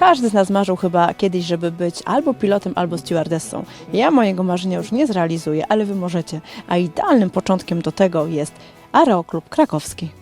Każdy z nas marzył chyba kiedyś, żeby być albo pilotem, albo stewardessą. Ja mojego marzenia już nie zrealizuję, ale wy możecie. A idealnym początkiem do tego jest Aeroklub Krakowski.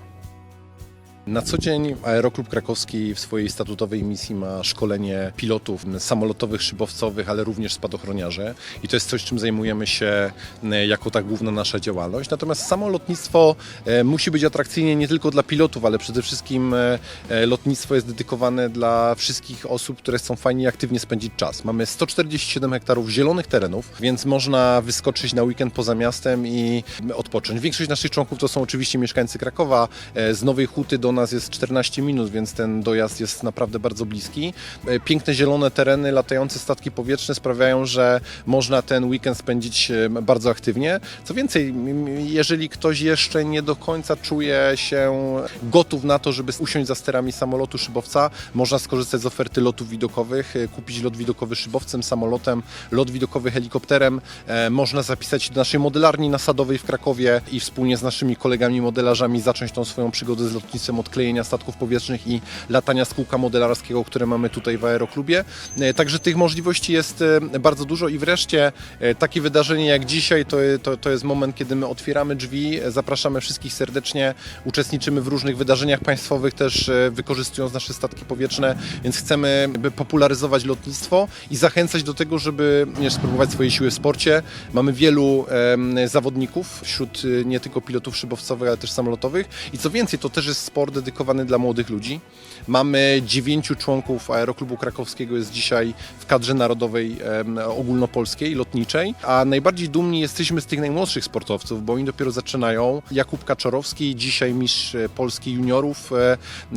Na co dzień Aeroklub Krakowski w swojej statutowej misji ma szkolenie pilotów samolotowych, szybowcowych, ale również spadochroniarzy i to jest coś, czym zajmujemy się e, jako ta główna nasza działalność. Natomiast samo lotnictwo e, musi być atrakcyjne nie tylko dla pilotów, ale przede wszystkim e, lotnictwo jest dedykowane dla wszystkich osób, które chcą fajnie i aktywnie spędzić czas. Mamy 147 hektarów zielonych terenów, więc można wyskoczyć na weekend poza miastem i odpocząć. Większość naszych członków to są oczywiście mieszkańcy Krakowa. Z Nowej Huty do nas jest 14 minut, więc ten dojazd jest naprawdę bardzo bliski. E, Piękne zielone tereny, latające statki powietrzne sprawiają, że można ten weekend spędzić e, bardzo aktywnie. Co więcej, jeżeli ktoś jeszcze nie do końca czuje się gotów na to, żeby usiąść za sterami samolotu szybowca, można skorzystać z oferty lotów widokowych, e, kupić lot widokowy szybowcem, samolotem, lot widokowy helikopterem. Można zapisać się do naszej modelarni nasadowej w Krakowie i wspólnie z naszymi kolegami modelarzami zacząć tą swoją przygodę z lotnictwem od klejenia statków powietrznych i latania z kółka modelarskiego, które mamy tutaj w Aeroklubie. E, Także tych możliwości jest e, bardzo dużo i wreszcie e, takie wydarzenie jak dzisiaj to, to, to jest moment, kiedy my otwieramy drzwi, zapraszamy wszystkich serdecznie, uczestniczymy w różnych wydarzeniach państwowych też wykorzystując nasze statki powietrzne, więc chcemy popularyzować lotnictwo i zachęcać do tego, żeby spróbować swoje siły w sporcie. Mamy wielu zawodników wśród nie tylko pilotów szybowcowych, ale też samolotowych i co więcej, to też jest sport dedykowany dla młodych ludzi. Mamy dziewięciu członków Aeroklubu Krakowskiego jest dzisiaj w kadrze narodowej ogólnopolskiej, lotniczej, a najbardziej dumni jesteśmy z tych najmłodszych sportowców, bo oni dopiero zaczynają. Jakub Kaczorowski, dzisiaj mistrz e, Polski juniorów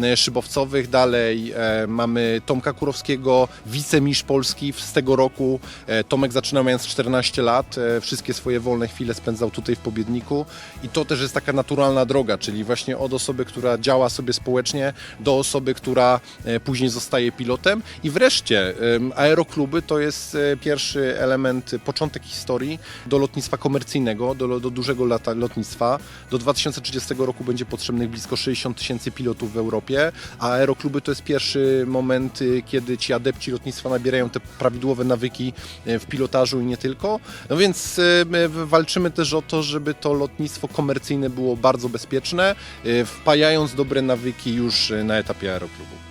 e, szybowcowych, dalej e, mamy Tomka Kurowskiego, wicemistrz Polski z tego roku. Tomek zaczynał mając 14 lat, wszystkie swoje wolne chwile spędzał tutaj w Pobiedniku i to też jest taka naturalna droga, czyli właśnie od osoby, która działa sobie społecznie, do osoby, która e, później zostaje pilotem i wreszcie aerokluby to jest e, pierwszy element, początek historii do lotnictwa komercyjnego, do, do dużego lata lotnictwa. Do 2030 roku będzie potrzebnych blisko 60 tysięcy pilotów w Europie, a aerokluby to jest pierwszy moment, y, kiedy ci adepci lotnictwa nabierają te prawidłowe nawyki e, w pilotażu i nie tylko. No więc my walczymy też o to, żeby to lotnictwo komercyjne było bardzo bezpieczne, wpajając dobre nawyki już e, na etapie aeroklubu.